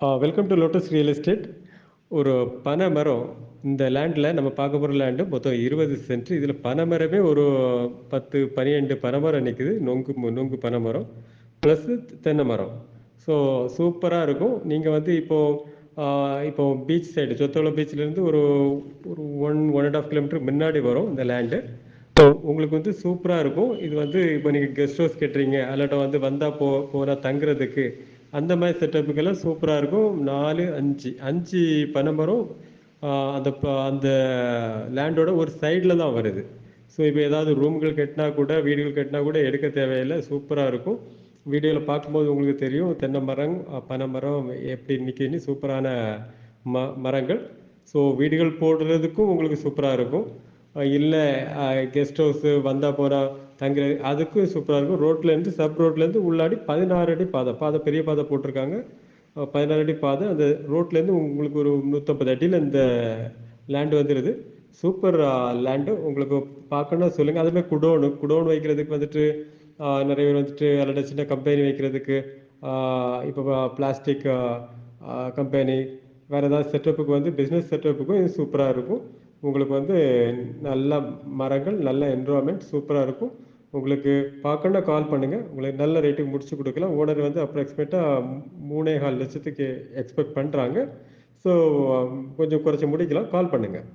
Welcome to lotus real estate ஒரு பனை மரம் இந்த லேண்டில் நம்ம பார்க்க போகிற லேண்டு மொத்தம் இருபது சென்ட் இதில் பனை மரமே ஒரு பத்து பன்னிரெண்டு பனை மரம் நிற்குது நொங்கு நொங்கு பனை மரம் ப்ளஸ் தென்னை மரம். ஸோ சூப்பராக இருக்கும். நீங்கள் வந்து இப்போது இப்போ பீச் சைடு சொத்தோளம் பீச்லேருந்து ஒரு ஒரு one one and half kilometre முன்னாடி வரும் இந்த லேண்டு ஸோ உங்களுக்கு வந்து சூப்பராக இருக்கும். இது வந்து இப்போ நீங்கள் கெஸ்ட் ஹவுஸ் கட்டுறீங்க அல்லாட்ட வந்து வந்தால் போ போனால் தங்குறதுக்கு. அந்த மாதிரி செட்டப்புக்கெல்லாம் சூப்பராக இருக்கும். நாலு அஞ்சு. அஞ்சு பனைமரம் அந்த ப- அந்த லேண்டோட ஒரு சைடில் தான் வருது. ஸோ இப்போ ஏதாவது ரூம்கள் கட்டினா கூட வீடுகள் கட்டினா கூட எடுக்க தேவையில்லை. சூப்பராக இருக்கும். வீடியோவில் பார்க்கும்போது உங்களுக்கு தெரியும் தென்னை மரம் பனை மரம் எப்படி நிற்கின்னு சூப்பரான ம மரங்கள். ஸோ வீடுகள் போடுறதுக்கும் உங்களுக்கு சூப்பராக இருக்கும். இல்லை கெஸ்ட் ஹவுஸு வந்தால் போகிறா தங்குற அதுக்கும் சூப்பராக இருக்கும். ரோட்லேருந்து சப் ரோட்லேருந்து உள்ளாடி பதினாறு அடி பாதை. பாதை பெரிய பாதை போட்டிருக்காங்க. பதினாறு அடி பாதை. அந்த ரோட்லேருந்து உங்களுக்கு ஒரு நூற்றம்பது அடியில் இந்த லேண்டு வந்துடுது சூப்பர் லேண்டு உங்களுக்கு பார்க்கணும் சொல்லுங்கள் அதுமாதிரி குடோனு. குடோன் வைக்கிறதுக்கு வந்துட்டு நிறைய பேர் வந்துட்டு அல்லது சின்ன கம்பெனி வைக்கிறதுக்கு இப்போ பிளாஸ்டிக் கம்பெனி வேறு ஏதாவது செட்டப்புக்கு வந்து பிஸ்னஸ் செட்டப்புக்கும் இது சூப்பராக இருக்கும். உங்களுக்கு வந்து நல்ல மரங்கள் நல்ல என்விரான்மெண்ட் சூப்பராக இருக்கும். உங்களுக்கு பார்க்கணுன்னா கால் பண்ணுங்கள் உங்களுக்கு நல்ல ரேட்டுக்கு முடிச்சு கொடுக்கலாம். ஓனர் வந்து அப்ராக்சிமேட்டாக மூணே கால் லட்சத்துக்கு எக்ஸ்பெக்ட் பண்ணுறாங்க ஸோ கொஞ்சம் குறைச்சி முடிக்கலாம். கால் பண்ணுங்கள்